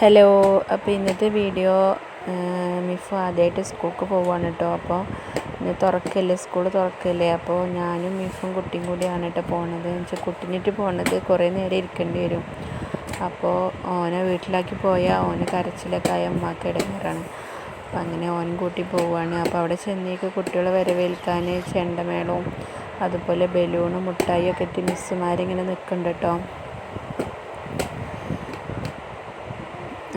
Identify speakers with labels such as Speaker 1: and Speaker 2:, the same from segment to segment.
Speaker 1: Hello അപ്പോൾ ഇന്നത്തെ video മിഫു ആദ്യമായിട്ട് സ്കൂൾക്ക് പോവുകയാണ് കേട്ടോ അപ്പോൾ ഇന്ന് തുറക്കല്ലേ? സ്കൂൾ തുറക്കല്ലേ? അപ്പോൾ ഞാനും മിഫും കുട്ടിയും കൂടിയാണ് കേട്ടോ പോണത്. എന്ന് വെച്ചാൽ കുട്ടിനിട്ട് പോണത് കുറേ നേരം ഇരിക്കേണ്ടി വരും. അപ്പോൾ ഓനെ വീട്ടിലാക്കി പോയാൽ ഓന് കരച്ചിലൊക്കെ ആയ അമ്മയ്ക്ക് ഇടങ്ങാറാണ്. അപ്പോൾ അങ്ങനെ ഓൻ കൂട്ടി പോവുകയാണ് അപ്പോൾ അവിടെ ചെന്നേക്ക് കുട്ടികളെ വരവേൽക്കാൻ ചെണ്ടമേളവും അതുപോലെ ബലൂണും മുട്ടായി ഒക്കെ ഇട്ട് മിസ്സുമാരിങ്ങനെ നിൽക്കുന്നുണ്ട് കേട്ടോ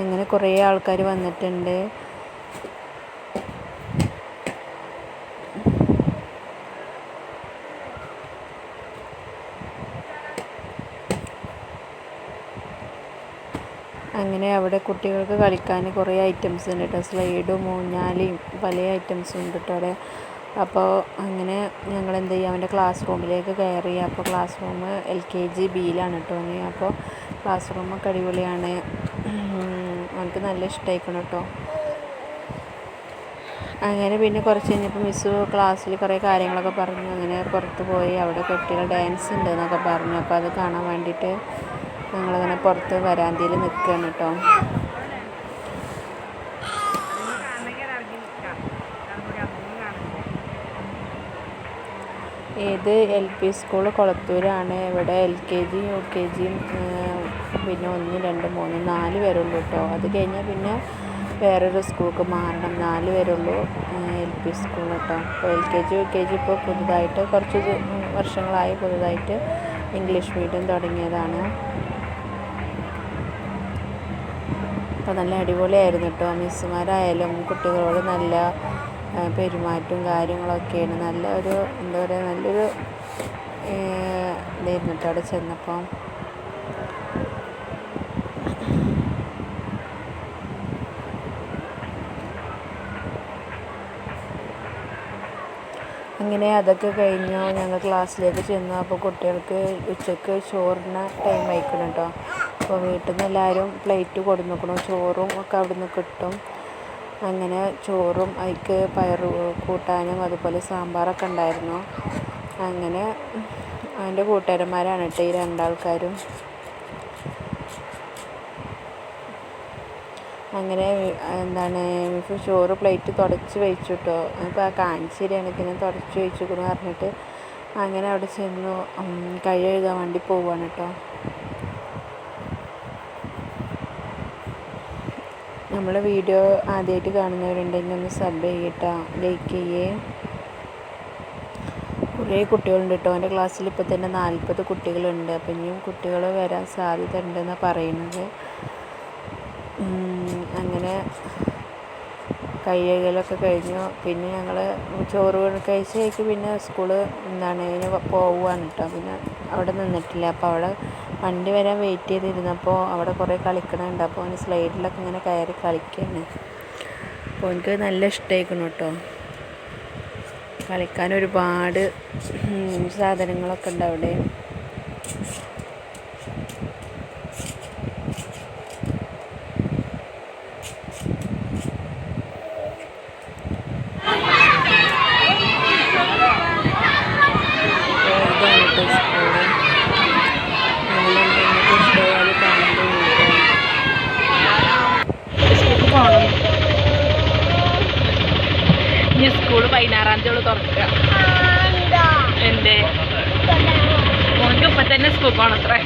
Speaker 1: അങ്ങനെ കുറേ ആൾക്കാർ വന്നിട്ടുണ്ട്. അങ്ങനെ അവിടെ കുട്ടികൾക്ക് കളിക്കാൻ കുറേ ഐറ്റംസ് ഉണ്ട് കേട്ടോ സ്ലൈഡും ഊഞ്ഞാലിയും പല ഐറ്റംസും ഉണ്ട് കേട്ടോ അവിടെ. അപ്പോൾ അങ്ങനെ ഞങ്ങൾ എന്ത് ചെയ്യുക അവന്റെ ക്ലാസ് റൂമിലേക്ക് കയറി. അപ്പോൾ class room L K G ബിയിലാണ് കേട്ടോ അപ്പോൾ ക്ലാസ് റൂമൊക്കെ അടിപൊളിയാണ്. അവനക്ക് നല്ല ഇഷ്ടമായിക്കണം കേട്ടോ. അങ്ങനെ പിന്നെ കുറച്ച് കഴിഞ്ഞപ്പോൾ മിസ്സ് ക്ലാസ്സിൽ കുറേ കാര്യങ്ങളൊക്കെ പറഞ്ഞു. അങ്ങനെ പുറത്ത് പോയി. അവിടെ കുട്ടികൾ ഡാൻസ് ഉണ്ട് എന്നൊക്കെ പറഞ്ഞു. അപ്പോൾ അത് കാണാൻ വേണ്ടിയിട്ട് ഞങ്ങളിങ്ങനെ പുറത്ത് വരാന്തയിൽ നിൽക്കുകയാണ് കേട്ടോ. ഇത് എൽ പി സ്കൂൾ കൊളത്തൂരാണ്. ഇവിടെ എൽ കെ ജിയും യു കെ ജിയും പിന്നെ ഒന്ന് രണ്ട് മൂന്ന് നാല് പേരുള്ളൂ കേട്ടോ അത് കഴിഞ്ഞാൽ പിന്നെ വേറൊരു സ്കൂൾക്ക് മാറണം. നാല് പേരുള്ളൂ എൽ പി സ്കൂൾ കേട്ടോ അപ്പോൾ L K G U K G ഇപ്പോൾ പുതുതായിട്ട് കുറച്ച് വർഷങ്ങളായി പുതുതായിട്ട് ഇംഗ്ലീഷ് മീഡിയം തുടങ്ങിയതാണ്. അപ്പോൾ നല്ല അടിപൊളിയായിരുന്നു കേട്ടോ മിസ്സുമാരായാലും കുട്ടികളോട് നല്ല പെരുമാറ്റവും കാര്യങ്ങളൊക്കെയാണ്. നല്ല ഒരു എന്താ പറയുക നല്ലൊരു ഇതായിരുന്നു അവിടെ ചെന്നപ്പോൾ അങ്ങനെ അതൊക്കെ കഴിഞ്ഞു. ഞങ്ങൾ ക്ലാസ്സിലേക്ക് ചെന്നു. അപ്പോൾ കുട്ടികൾക്ക് ഉച്ചയ്ക്ക് ചോറിന് ടൈം ആയിക്കണം കേട്ടോ അപ്പോൾ വീട്ടിൽ നിന്ന് എല്ലാവരും പ്ലേറ്റ് കൊടുന്നിക്കണം. ചോറും ഒക്കെ അവിടെ നിന്ന് കിട്ടും. അങ്ങനെ ചോറും അതിലേക്ക് പയർ കൂട്ടാനും അതുപോലെ സാമ്പാറൊക്കെ ഉണ്ടായിരുന്നു. അങ്ങനെ അവന്റെ കൂട്ടുകാരന്മാരാണ് കേട്ടോ ഈ രണ്ടാൾക്കാരും. അങ്ങനെ എന്താണ് ചോറ് പ്ലേറ്റ് തുടച്ച് വെച്ചു കേട്ടോ. അപ്പോൾ ആ കാണിശ്ശേരി ഇങ്ങനെ തുടച്ച് വെച്ചു എന്ന് പറഞ്ഞിട്ട് അങ്ങനെ അവിടെ ചെന്നു. കൈ കഴുകാൻ വേണ്ടി പോവുകയാണ് കേട്ടോ. നമ്മൾ വീഡിയോ ആദ്യമായിട്ട് കാണുന്നവരുണ്ടെങ്കിൽ ഒന്ന് സബ് ചെയ്യട്ടോ ലൈക്ക് ചെയ്യേ. കുറേ കുട്ടികളുണ്ട് കേട്ടോ എന്റെ ക്ലാസ്സിൽ ഇപ്പോൾ തന്നെ നാൽപ്പത് കുട്ടികളുണ്ട്. അപ്പം ഇനിയും കുട്ടികൾ വരാൻ സാധ്യത ഉണ്ടെന്നാണ് പറയുന്നത് അങ്ങനെ കയ്യകലൊക്കെ കഴിഞ്ഞു. പിന്നെ ഞങ്ങൾ ചോറ് കഴിച്ചേക്ക് പിന്നെ സ്കൂൾ എന്താണ് ഇതിന് പോവുകയാണ് കേട്ടോ പിന്നെ അവിടെ നിന്നിട്ടില്ല. അപ്പോൾ അവിടെ വണ്ടി വരാൻ വെയിറ്റ് ചെയ്തിരുന്നപ്പോൾ അവിടെ കുറേ കളിക്കണുണ്ട്. അപ്പോൾ അവന് സ്ലൈഡിലൊക്കെ ഇങ്ങനെ കയറി കളിക്കുകയാണ് അപ്പോൾ എനിക്ക് നല്ല ഇഷ്ടമായിരിക്കണം കേട്ടോ കളിക്കാൻ ഒരുപാട് സാധനങ്ങളൊക്കെ ഉണ്ട് അവിടെ.
Speaker 2: ഇനി സ്കൂൾ പതിനാറാം തീയതി തുറക്കുക. എന്റെ മോൻക്ക് ഇപ്പൊ തന്നെ സ്കൂൾ പോണത്രേ.